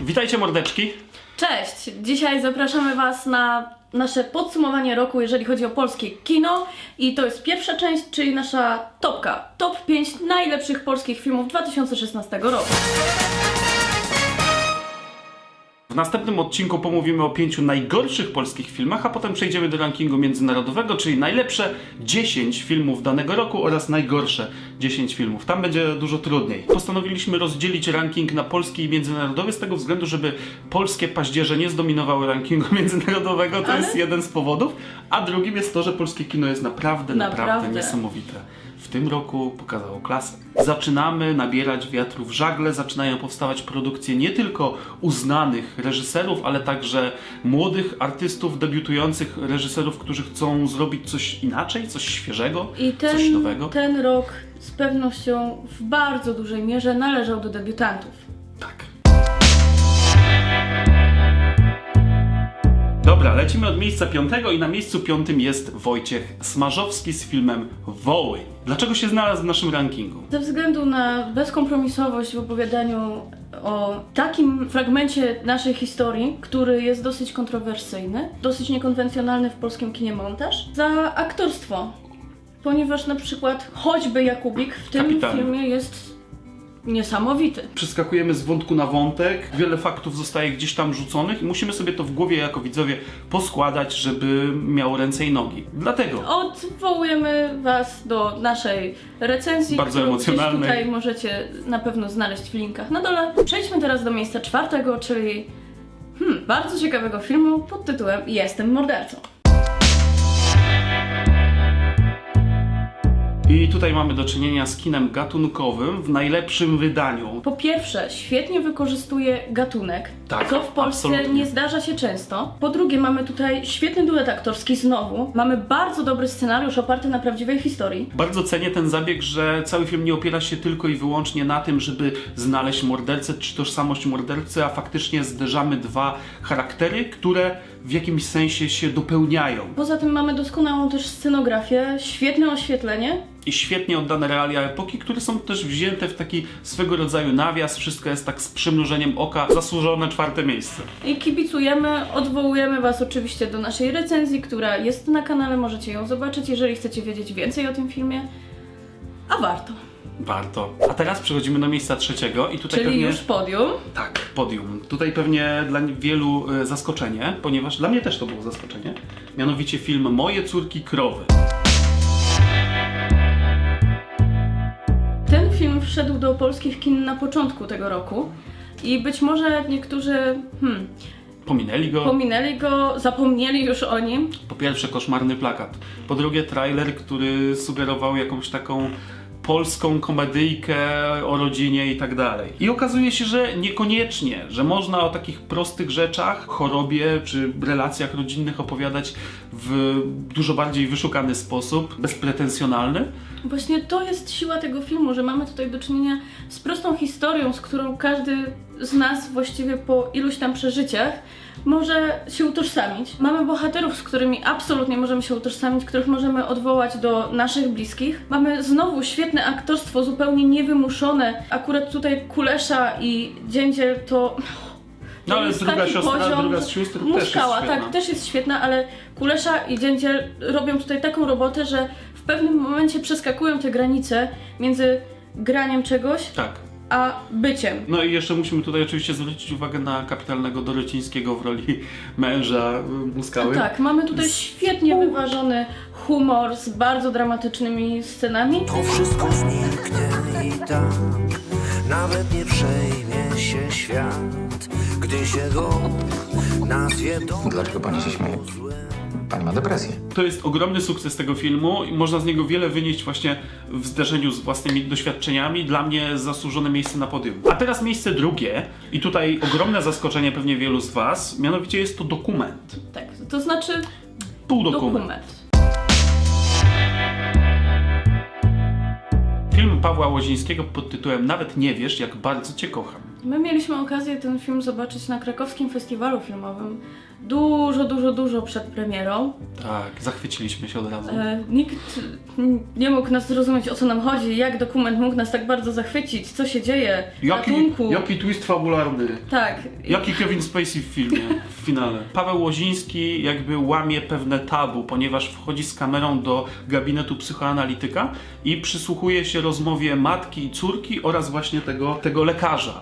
Witajcie mordeczki. Cześć! Dzisiaj zapraszamy Was na nasze podsumowanie roku, jeżeli chodzi o polskie kino. I to jest pierwsza część, czyli nasza topka. Top 5 najlepszych polskich filmów 2016 roku. W następnym odcinku pomówimy o pięciu najgorszych polskich filmach, a potem przejdziemy do rankingu międzynarodowego, czyli najlepsze 10 filmów danego roku oraz najgorsze 10 filmów. Tam będzie dużo trudniej. Postanowiliśmy rozdzielić ranking na polski i międzynarodowy z tego względu, żeby polskie paździerze nie zdominowały rankingu międzynarodowego. To Ale- jest jeden z powodów. A drugim jest to, że polskie kino jest naprawdę, naprawdę, Naprawdę. niesamowite. W tym roku pokazało klasę. Zaczynamy nabierać wiatru w żagle, zaczynają powstawać produkcje nie tylko uznanych reżyserów, ale także młodych artystów, debiutujących reżyserów, którzy chcą zrobić coś inaczej, coś świeżego, I coś ten, nowego. ten rok z pewnością w bardzo dużej mierze należał do debiutantów. Dobra, lecimy od miejsca piątego i na miejscu piątym jest Wojciech Smarzowski z filmem Woły. Dlaczego się znalazł w naszym rankingu? Ze względu na bezkompromisowość w opowiadaniu o takim fragmencie naszej historii, który jest dosyć kontrowersyjny, dosyć niekonwencjonalny w polskim kinie montaż, za aktorstwo. Ponieważ na przykład choćby Jakubik w tym Kapitalny. filmie jest niesamowity. Przeskakujemy z wątku na wątek, wiele faktów zostaje gdzieś tam rzuconych i musimy sobie to w głowie jako widzowie poskładać, żeby miało ręce i nogi. Dlatego Odwołujemy Was do naszej recenzji, Bardzo którą emocjonalnej. tutaj możecie na pewno znaleźć w linkach na dole. Przejdźmy teraz do miejsca czwartego, czyli hmm, bardzo ciekawego filmu pod tytułem Jestem mordercą. I tutaj mamy do czynienia z kinem gatunkowym w najlepszym wydaniu. Po pierwsze, świetnie wykorzystuje gatunek, Tak, co w Polsce absolutnie. nie zdarza się często. Po drugie, mamy tutaj świetny duet aktorski znowu. Mamy bardzo dobry scenariusz oparty na prawdziwej historii. Bardzo cenię ten zabieg, że cały film nie opiera się tylko i wyłącznie na tym, żeby znaleźć mordercę czy tożsamość mordercy, a faktycznie zderzamy dwa charaktery, które w jakimś sensie się dopełniają. Poza tym mamy doskonałą też scenografię, świetne oświetlenie I świetnie oddane realia epoki, które są też wzięte w taki swego rodzaju nawias. Wszystko jest tak z przymrużeniem oka. Zasłużone czwarte miejsce. I kibicujemy, odwołujemy Was oczywiście do naszej recenzji, która jest na kanale, możecie ją zobaczyć, jeżeli chcecie wiedzieć więcej o tym filmie. A warto. Warto. A teraz przechodzimy do miejsca trzeciego i tutaj Czyli pewnie... już podium. Tak, podium. Tutaj pewnie dla wielu e, zaskoczenie, ponieważ dla mnie też to było zaskoczenie. Mianowicie film Moje córki krowy. Ten film wszedł do polskich kin na początku tego roku i być może niektórzy hmm, Pominęli go. pominęli go, zapomnieli już o nim. Po pierwsze koszmarny plakat. Po drugie trailer, który sugerował jakąś taką polską komedyjkę o rodzinie i tak dalej. I okazuje się, że niekoniecznie, że można o takich prostych rzeczach, chorobie czy relacjach rodzinnych opowiadać w dużo bardziej wyszukany sposób, bezpretensjonalny. Właśnie to jest siła tego filmu, że mamy tutaj do czynienia z prostą historią, z którą każdy z nas właściwie po iluś tam przeżyciach może się utożsamić. Mamy bohaterów, z którymi absolutnie możemy się utożsamić, których możemy odwołać do naszych bliskich. Mamy znowu świetne aktorstwo, zupełnie niewymuszone. Akurat tutaj Kulesza i Dziędziel to... No ale jest druga taki siostra, poziom- druga z sióstr też jest Muskała, tak, też jest świetna, ale Kulesza i Dziędziel robią tutaj taką robotę, że w pewnym momencie przeskakują te granice między graniem czegoś, Tak. A byciem. No i jeszcze musimy tutaj oczywiście zwrócić uwagę na kapitalnego Dorocińskiego w roli męża y, Muskały. Tak, mamy tutaj świetnie wyważony humor z bardzo dramatycznymi scenami. To wszystko zniknie i tak Nawet nie przejmie się świat Gdy się go nazwie Dlaczego pani się śmieje? Pani ma depresję. To jest ogromny sukces tego filmu i można z niego wiele wynieść właśnie w zderzeniu z własnymi doświadczeniami. Dla mnie zasłużone miejsce na podium. A teraz miejsce drugie i tutaj ogromne zaskoczenie pewnie wielu z Was, mianowicie jest to dokument. Tak, to znaczy Półdokument. dokument. Film Pawła Łozińskiego pod tytułem Nawet nie wiesz, jak bardzo Cię kocham. My mieliśmy okazję ten film zobaczyć na krakowskim festiwalu filmowym dużo, dużo, dużo przed premierą. Tak, zachwyciliśmy się od razu. E, nikt nie mógł nas zrozumieć o co nam chodzi, jak dokument mógł nas tak bardzo zachwycić, co się dzieje, Jaki, ratunku. jaki twist fabularny. Tak. Jaki Kevin Spacey w filmie, w finale. Paweł Łoziński jakby łamie pewne tabu, ponieważ wchodzi z kamerą do gabinetu psychoanalityka i przysłuchuje się rozmowie matki i córki oraz właśnie tego, tego lekarza.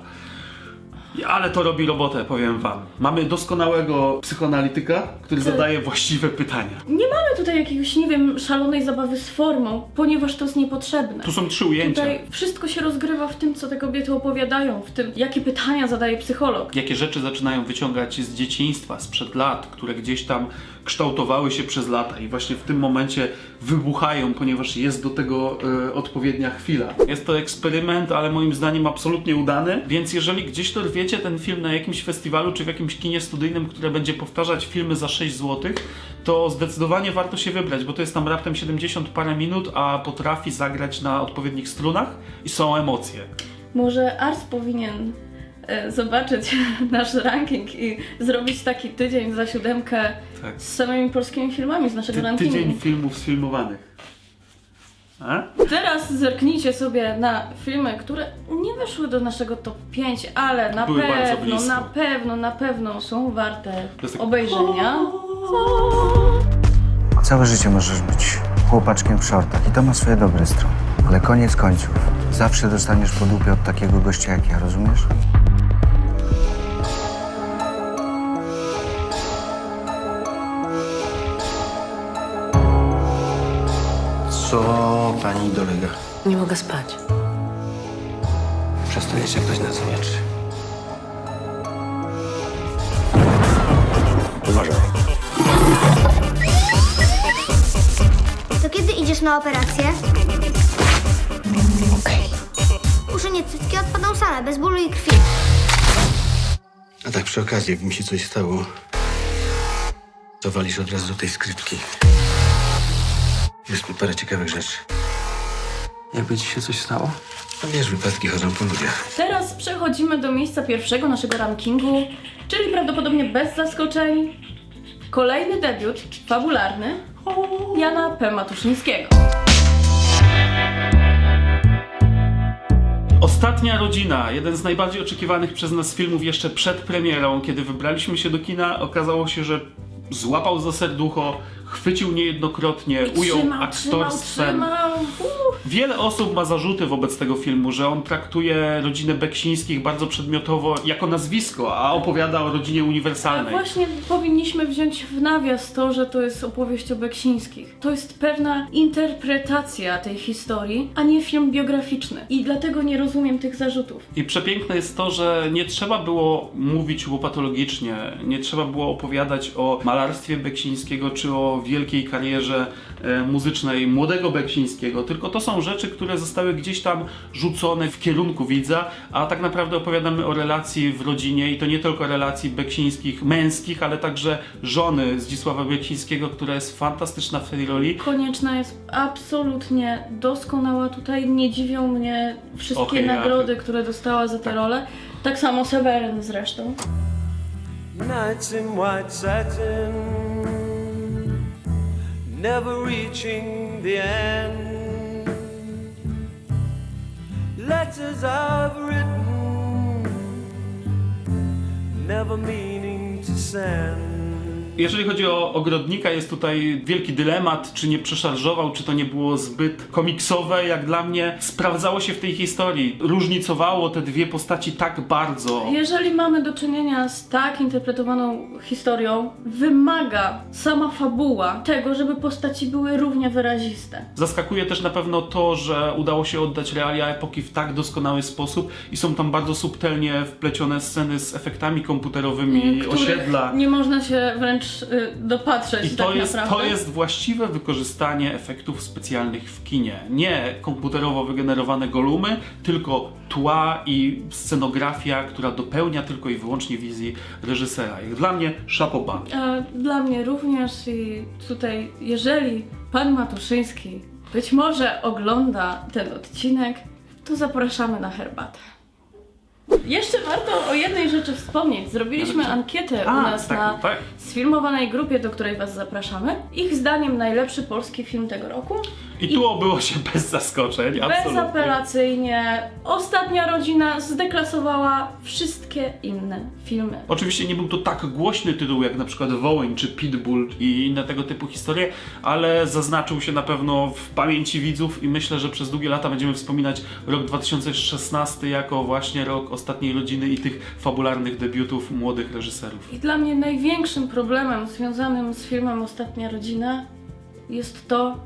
Ale to robi robotę, powiem wam. Mamy doskonałego psychoanalityka, który Tak. zadaje właściwe pytania. Nie mamy tutaj jakiegoś, nie wiem, szalonej zabawy z formą, ponieważ to jest niepotrzebne. Tu są trzy ujęcia. Tutaj wszystko się rozgrywa w tym, co te kobiety opowiadają, w tym, jakie pytania zadaje psycholog. jakie rzeczy zaczynają wyciągać z dzieciństwa, sprzed lat, które gdzieś tam kształtowały się przez lata i właśnie w tym momencie wybuchają, ponieważ jest do tego e, odpowiednia chwila. Jest to eksperyment, ale moim zdaniem absolutnie udany, więc jeżeli gdzieś dorwiecie ten film na jakimś festiwalu czy w jakimś kinie studyjnym, które będzie powtarzać filmy za 6 zł, to zdecydowanie warto się wybrać, bo to jest tam raptem 70 parę minut, a potrafi zagrać na odpowiednich strunach i są emocje. Może Ars powinien zobaczyć nasz ranking i zrobić taki tydzień za siódemkę Tak. z samymi polskimi filmami z naszego Ty, rankingu. tydzień filmów sfilmowanych. A? Teraz zerknijcie sobie na filmy, które nie weszły do naszego top 5, ale na Były bardzo pewno, blisko. na pewno, na pewno są warte jest tak- obejrzenia. Całe życie możesz być chłopaczkiem w shortach i to ma swoje dobre strony. Ale koniec końców, zawsze dostaniesz po dupie od takiego gościa jak ja, rozumiesz? Co pani dolega? Nie mogę spać. Przez to jeszcze ktoś na zewnątrz. Uważaj. To kiedy idziesz na operację? Okej. Uszenie cycki odpadą same, bez bólu i krwi. A tak przy okazji, jakby mi się coś stało, to walisz od razu do tej skrytki. Jest tu parę ciekawych rzeczy. Jakby ci się coś stało? No wiesz, wypadki chodzą po ludziach. Teraz przechodzimy do miejsca pierwszego naszego rankingu, czyli prawdopodobnie bez zaskoczeń. Kolejny debiut fabularny Jana P. Matuszyńskiego. Ostatnia rodzina, jeden z najbardziej oczekiwanych przez nas filmów jeszcze przed premierą, kiedy wybraliśmy się do kina, okazało się, że złapał za serducho, chwycił niejednokrotnie, I ujął trzymał, aktorstwem. Trzymał, trzymał. Wiele osób ma zarzuty wobec tego filmu, że on traktuje rodzinę Beksińskich bardzo przedmiotowo jako nazwisko, a opowiada o rodzinie A uniwersalnej. właśnie powinniśmy wziąć w nawias to, że to jest opowieść o Beksińskich. To jest pewna interpretacja tej historii, a nie film biograficzny. I dlatego nie rozumiem tych zarzutów. I przepiękne jest to, że nie trzeba było mówić łopatologicznie, nie trzeba było opowiadać o malarstwie Beksińskiego czy o wielkiej karierze e, muzycznej młodego Beksińskiego, tylko to są rzeczy, które zostały gdzieś tam rzucone w kierunku widza, a tak naprawdę opowiadamy o relacji w rodzinie i to nie tylko relacji Beksińskich męskich, ale także żony Zdzisława Beksińskiego, która jest fantastyczna w tej roli. Konieczna jest absolutnie doskonała tutaj. Nie dziwią mnie wszystkie ja- nagrody, które dostała za tę rolę. Tak samo Seweryn zresztą. Nights in white satin, never reaching the end. Letters I've written, never meaning to send. Jeżeli chodzi o ogrodnika, jest tutaj wielki dylemat, czy nie przeszarżował, czy to nie było zbyt komiksowe, jak dla mnie. Sprawdzało się w tej historii, różnicowało te dwie postaci tak bardzo. Jeżeli mamy do czynienia z tak interpretowaną historią, wymaga sama fabuła tego, żeby postaci były równie wyraziste. Zaskakuje też na pewno to, że udało się oddać realia epoki w tak doskonały sposób i są tam bardzo subtelnie wplecione sceny z efektami komputerowi, których osiedla. Nie można się wręcz y, dopatrzeć I tak to jest, naprawdę. to jest właściwe wykorzystanie efektów specjalnych w kinie. Nie komputerowo wygenerowane golumy, tylko tła i scenografia, która dopełnia tylko i wyłącznie wizji reżysera. Jak dla mnie, szapoba. Dla mnie również i tutaj, jeżeli pan Matuszyński być może ogląda ten odcinek, to zapraszamy na herbatę. Jeszcze warto o jednej rzeczy wspomnieć. Zrobiliśmy ankietę A, u nas tak, na tak. sfilmowanej grupie, do której Was zapraszamy. Ich zdaniem najlepszy polski film tego roku. I tu obyło się bez zaskoczeń, absolutnie. Bezapelacyjnie Ostatnia Rodzina zdeklasowała wszystkie inne filmy. Oczywiście nie był to tak głośny tytuł jak na przykład Wołyń czy Pitbull i inne tego typu historie, ale zaznaczył się na pewno w pamięci widzów i myślę, że przez długie lata będziemy wspominać rok 2016 jako właśnie rok Ostatniej Rodziny i tych fabularnych debiutów młodych reżyserów. I dla mnie największym problemem związanym z filmem Ostatnia Rodzina jest to,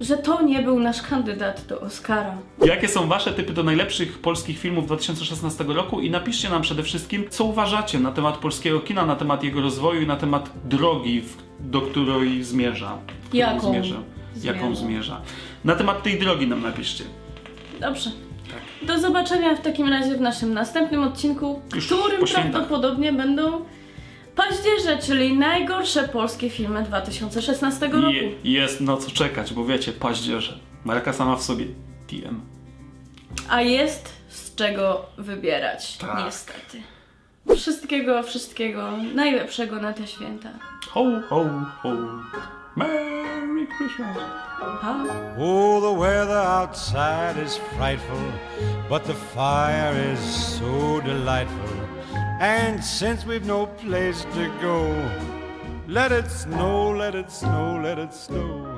że to nie był nasz kandydat do Oscara. Jakie są wasze typy do najlepszych polskich filmów 2016 roku i napiszcie nam przede wszystkim, co uważacie na temat polskiego kina, na temat jego rozwoju i na temat drogi, do której zmierza. Jaką zmierza. Jaką zmierza. zmierza. Na temat tej drogi nam napiszcie. Dobrze. Do zobaczenia w takim razie w naszym następnym odcinku, Już którym po świętach. prawdopodobnie będą Paździerze, czyli najgorsze polskie filmy 2016 roku. Je, jest na co czekać, bo wiecie, paździerze. Marka sama w sobie. TM. A jest z czego wybierać, Tak. niestety. Wszystkiego, wszystkiego najlepszego na te święta. Ho, ho, ho. Pa! Oh, the weather outside is frightful, but the fire is so delightful. And since we've no place to go, let it snow, let it snow, let it snow.